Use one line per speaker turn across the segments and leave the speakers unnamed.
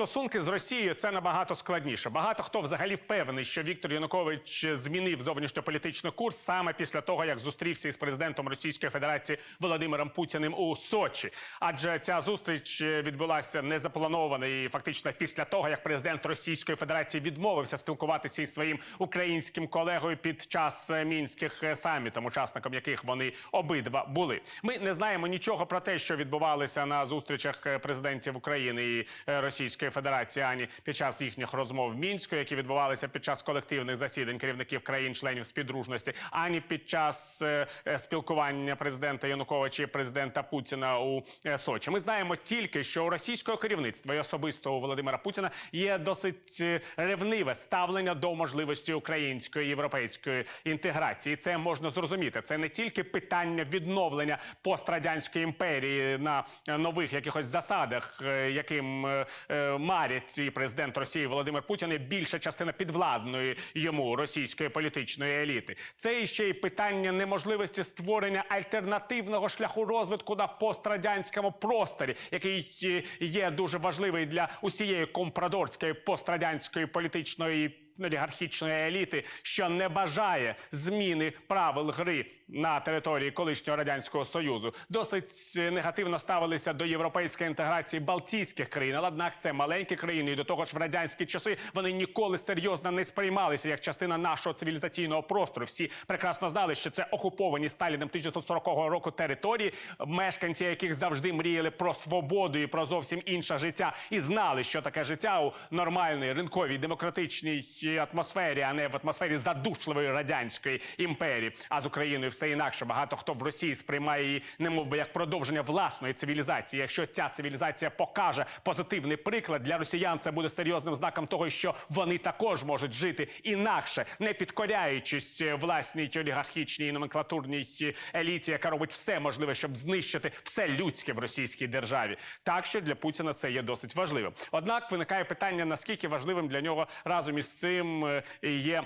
Стосунки з Росією це набагато складніше. Багато хто взагалі впевнений, що Віктор Янукович змінив зовнішньополітичний курс саме після того, як зустрівся із президентом Російської Федерації Володимиром Путіним у Сочі. Адже ця зустріч відбулася незаплановано і фактично після того, як президент Російської Федерації відмовився спілкуватися із своїм українським колегою під час е, мінських е, самітів, учасником яких вони обидва були. Ми не знаємо нічого про те, що відбувалося на зустрічах е, президентів України і е, Російської Федерації, ані під час їхніх розмов в мінську, які відбувалися під час колективних засідань керівників країн-членів співдружності, ані під час е, е, спілкування президента Януковича і президента Путіна у е, Сочі. Ми знаємо тільки, що у російського керівництва і особисто у Володимира Путіна є досить ревниве ставлення до можливості української європейської інтеграції. Це можна зрозуміти. Це не тільки питання відновлення пострадянської імперії на нових якихось засадах, яким марять президент Росії Володимир Путін, і більша частина підвладної йому російської політичної еліти. Це ще й питання неможливості створення альтернативного шляху розвитку на пострадянському просторі, який е, є дуже важливий для усієї компрадорської пострадянської політичної олігархічної еліти, що не бажає зміни правил гри на території колишнього радянського союзу, досить е, негативно ставилися до європейської інтеграції Балтійських країн. Але однак це маленькі країни, і до того ж в радянські часи вони ніколи серйозно не сприймалися як частина нашого цивілізаційного простору. Всі прекрасно знали, що це окуповані Сталіним 1940 року території, мешканці яких завжди мріяли про свободу і про зовсім інше життя, і знали, що таке життя у нормальній ринковій демократичній атмосфері, а не в атмосфері задушливої радянської імперії. А з Україною все інакше. Багато хто в Росії сприймає її, немов би як продовження власної цивілізації. Якщо ця цивілізація покаже позитивний приклад для росіян, це буде серйозним знаком того, що вони також можуть жити інакше, не підкоряючись е, власній олігархічній номенклатурній е, еліті, яка робить все можливе, щоб знищити все людське в російській державі. Так що для Путіна це є досить важливим. Однак виникає питання, наскільки важливим для нього разом із цим е, є.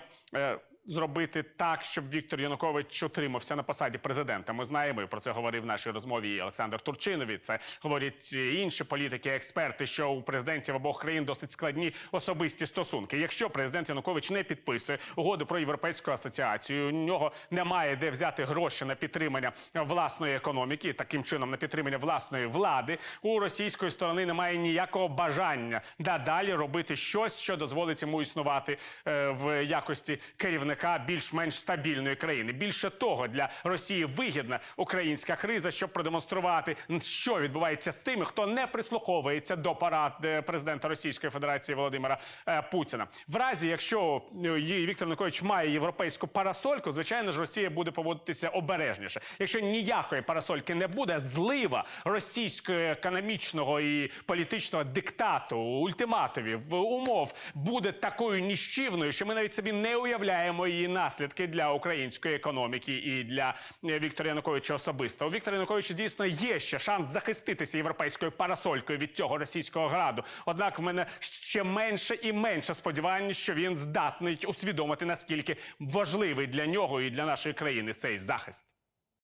Зробити так, щоб Віктор Янукович утримався на посаді президента. Ми знаємо, і про це говорив в нашій розмові і Олександр Турчинові. Це говорять інші політики, експерти, що у президентів обох країн досить складні особисті стосунки. Якщо президент Янукович не підписує угоду про європейську асоціацію, у нього немає де взяти гроші на підтримання власної економіки, таким чином на підтримання власної влади. У російської сторони немає ніякого бажання далі робити щось, що дозволить йому існувати е, в якості керівника більш-менш стабільної країни. Більше того, для Росії вигідна українська криза, щоб продемонструвати, що відбувається з тими, хто не прислуховується до парад е, президента Російської Федерації Володимира е, Путіна. В разі, якщо е, Віктор Янукович має європейську парасольку, звичайно ж Росія буде поводитися обережніше. Якщо ніякої парасольки не буде, злива російського економічного і політичного диктату, ультиматумів, умов буде такою ніщівною, що ми навіть собі не уявляємо її наслідки для української економіки і для е, Віктора Януковича особисто. У Віктора Януковича дійсно є ще шанс захиститися європейською парасолькою від цього російського граду. Однак в мене ще менше і менше сподівання, що він здатний усвідомити наскільки важливий для нього і для нашої країни цей захист.